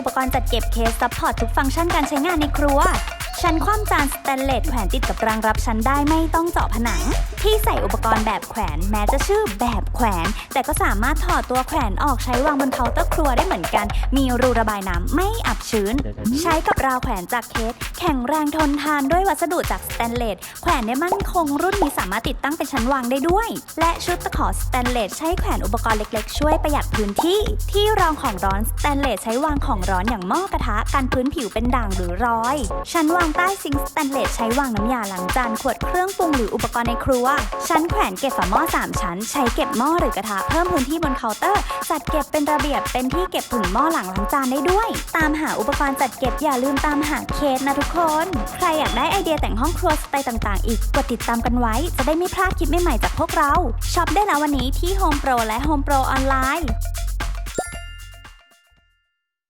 อุปกรณ์จัดเก็บเคสซัพพอร์ตทุกฟังก์ชันการใช้งานในครัว ชั้นคว่ำจานสแตนเลสแขวนติดกับรางรับชั้นได้ไม่ต้องเจาะผนัง ที่ใส่อุปกรณ์แบบแขวนแม้จะชื่อแบบแขวน แต่ก็สามารถถอดตัวแขวนออกใช้วางบนเคาน์เตอร์ครัวได้เหมือนกัน มีรูระบายน้ำไม่อับชื้น ใช้กับราวแขวนจากเคสแข็งแรงทนทานด้วยวัสดุจากสแตนเลสแขวนได้มั่นคงรุ่นนี้สามารถติดตั้งเป็นชั้นวางได้ด้วย และชุดตะขอสแตนเลสใช้แขวนอุปกรณ์เล็กๆ ช่วยประหยัดพื้นที่ ที่รองของร้อนสแตนเลสใช้วางของร้อนอย่างหม้อกระทะกันพื้นผิวเป็นด่างหรือรอย ชั้นวางใต้ซิงค์สแตนเลสใช้วางน้ำยาล้างจานขวดเครื่องปรุงหรืออุปกรณ์ในครัวชั้นแขวนเก็บฝาหม้อสามชั้น ใช้เก็บหม้อหรือกระทะเพิ่มพื้นที่บนเคาน์เตอร์ จัดเก็บเป็นระเบียบเป็นที่เก็บผงหม้อหลังล้างจานได้ด้วย ตามหาอุปกรณ์จัดเก็บอย่าลืมตามหาเคสนะทุกคน ใครอยากได้ไอเดียแต่งห้องครัวสไตล์ต่างๆ อีกกดติดตามกันไว้ จะได้ไม่พลาดคลิปใหม่ๆจากพวกเราช็อปได้แล้ววันนี้ที่ Home Pro และ Home Pro ออนไลน์